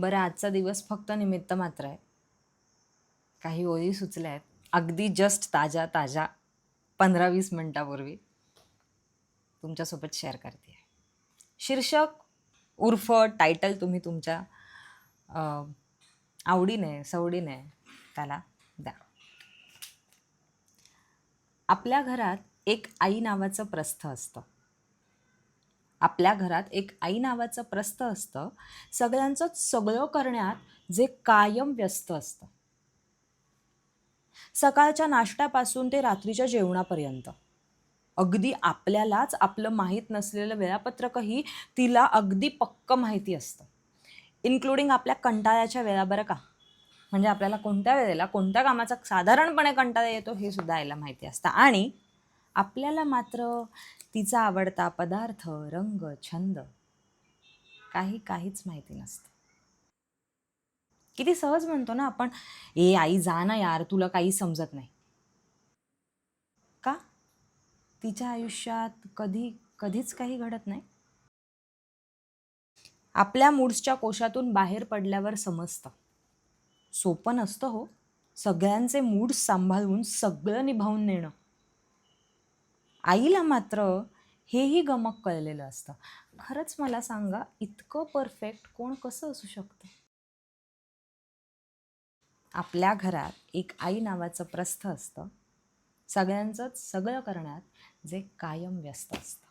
बरं आजचा दिवस फक्त निमित्त मात्र आहे. काही ओळी सुचल्या आहेत. अगदी जस्ट ताज्या ताज्या पंधरा वीस मिनटापूर्वी तुमच्यासोबत शेअर करते. शीर्षक उर्फ टायटल तुम्ही तुमच्या आवडीने सवडीने त्याला द्या. आपल्या घरात एक आई नावाचं प्रस्थ असतं. आपल्या घरात एक आई नावाचं प्रस्थ असतं. सगळ्यांचं सगळं करण्यात जे कायम व्यस्त असतं. सकाळच्या नाश्त्यापासून ते रात्रीच्या जेवणापर्यंत. अगदी आपल्यालाच आपलं माहीत नसलेलं वेळापत्रकही तिला अगदी पक्क माहिती असतं. इन्क्लुडिंग आपल्या कंटाळ्याच्या वेळा बरं का? म्हणजे आपल्याला कोणत्या वेळेला कोणत्या कामाचा साधारणपणे कंटाळा येतो हे सुद्धा आईला माहिती असतं. आणि आपल्याला मात्र तिचा आवडता पदार्थ रंग छंद काही काहीच माहिती नसतं. किती सहज म्हणतो ना आपण ए आई जा ना यार तुला काही समजत नाही. का? तिच्या आयुष्यात कधी कधीच काही घडत नाही. आपल्या मूड्सच्या कोशातून बाहेर पडल्यावर समजतं. सोपं नसतं हो. सगळ्यांचे मूड सांभाळून सगळं निभावून नेणं. आईला मात्र हेही गमक कळलेलं असतं. खरंच मला सांगा इतकं परफेक्ट कोण कसं असू शकतं? आपल्या घरात एक आई नावाचं प्रस्थ असतं. सगळ्यांचंच सगळं करण्यात जे कायम व्यस्त असतं.